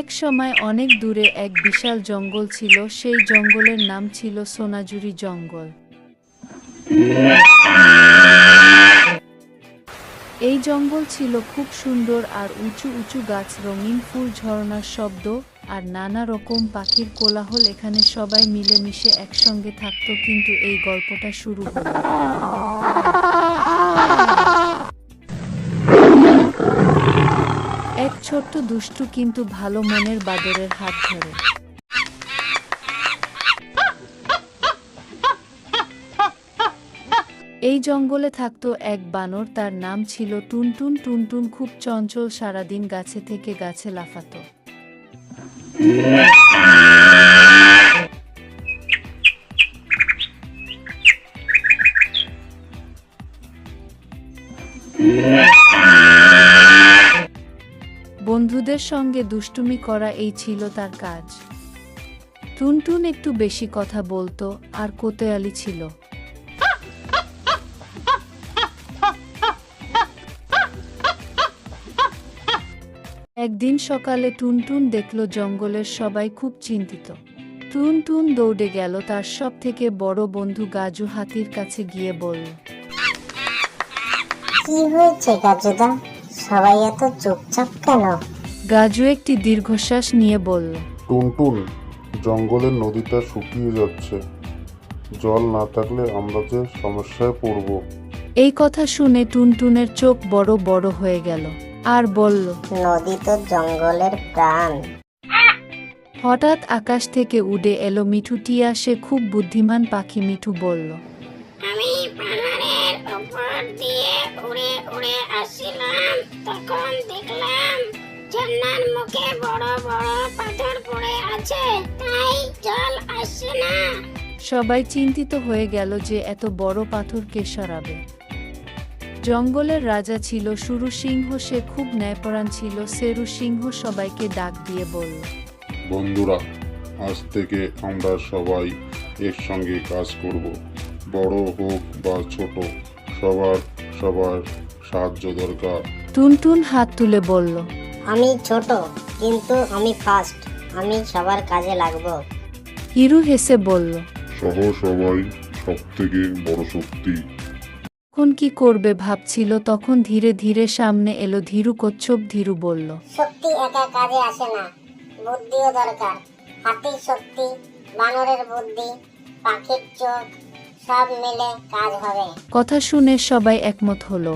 এক সময় অনেক দূরে এক বিশাল জঙ্গল ছিল, সেই জঙ্গলের নাম ছিল সোনাঝুরি জঙ্গল। এই জঙ্গল ছিল খুব সুন্দর আর উঁচু উঁচু গাছ, রঙিন ফুল ঝরনার শব্দ আর নানা রকম পাখির কোলাহল এখানে সবাই মিলেমিশে একসঙ্গে থাকতো, কিন্তু এই গল্পটা শুরু হলো। ছোট্ট দুষ্টু কিন্তু ভালো মনের বাদরের হাত ধরে। এই জঙ্গলে থাকতো এক বানর, তার নাম ছিল টুনটুন। টুনটুন খুব চঞ্চল, সারাদিন গাছে থেকে গাছে লাফাতো। বন্ধুদের সঙ্গে দুষ্টুমি করা এই ছিল তার কাজ। টুনটুন একটু বেশি কথা বলতো আর কোতোয়ালি ছিল। একদিন সকালে টুনটুন দেখল জঙ্গলের সবাই খুব চিন্তিত। টুনটুন দৌড়ে গেল তার সব থেকে বড় বন্ধু গাজু হাতির কাছে গিয়ে বলল, কি হয়েছে গাজুদা? সবাই এত চুপচাপ কেন? গাজু একটি দীর্ঘশ্বাস নিয়ে বলল টুনটুন জঙ্গলের নদীটা শুকিয়ে যাচ্ছে। জল না থাকলে আমরা যে সমস্যায় পড়ব। এই কথা শুনে টুনটুনের চোখ বড় বড় হয়ে গেল আর বলল নদী তো জঙ্গলের প্রাণ। হঠাৎ আকাশ থেকে উড়ে এলো মিঠু টিয়া সে খুব বুদ্ধিমান পাখি মিঠু বলল আমি পাহাড়ের উপর দিয়ে উড়ে উড়ে আসছিলাম তখন দেখলাম ঝর্ণার মুখে বড় বড় পাথর পড়ে আছে তাই জল আসছে না। সবাই চিন্তিত হয়ে গেল যে এত বড় পাথর কে সরাবে। জঙ্গলের রাজা ছিল সুরু সিংহ সে খুব ন্যায়পরাণ ছিল সেরু সিংহ সবাইকে ডাক দিয়ে বলল বন্ধুরা আজ থেকে আমরা সবাই একসঙ্গে কাজ করব। বড় হোক বা ছোট সবার সবার সাহায্য দরকার। টুনটুন হাত তুলে বলল আমি ছোট কিন্তু আমি ফার্স্ট আমি সবার কাজে লাগবো। হিরু হেসে বলল সহ সবাই সব থেকে বড় শক্তি। এখন কি করবে? ভাবছিল। তখন ধীরে ধীরে সামনে এলো ধীরু কচ্ছপ। ধীরু বলল শক্তি একা কাজে আসে না বুদ্ধিও দরকার। হাতির শক্তি বানরের বুদ্ধি পাখির চোখ সব মিলে কাজ হবে। কথা শুনে সবাই একমত হলো।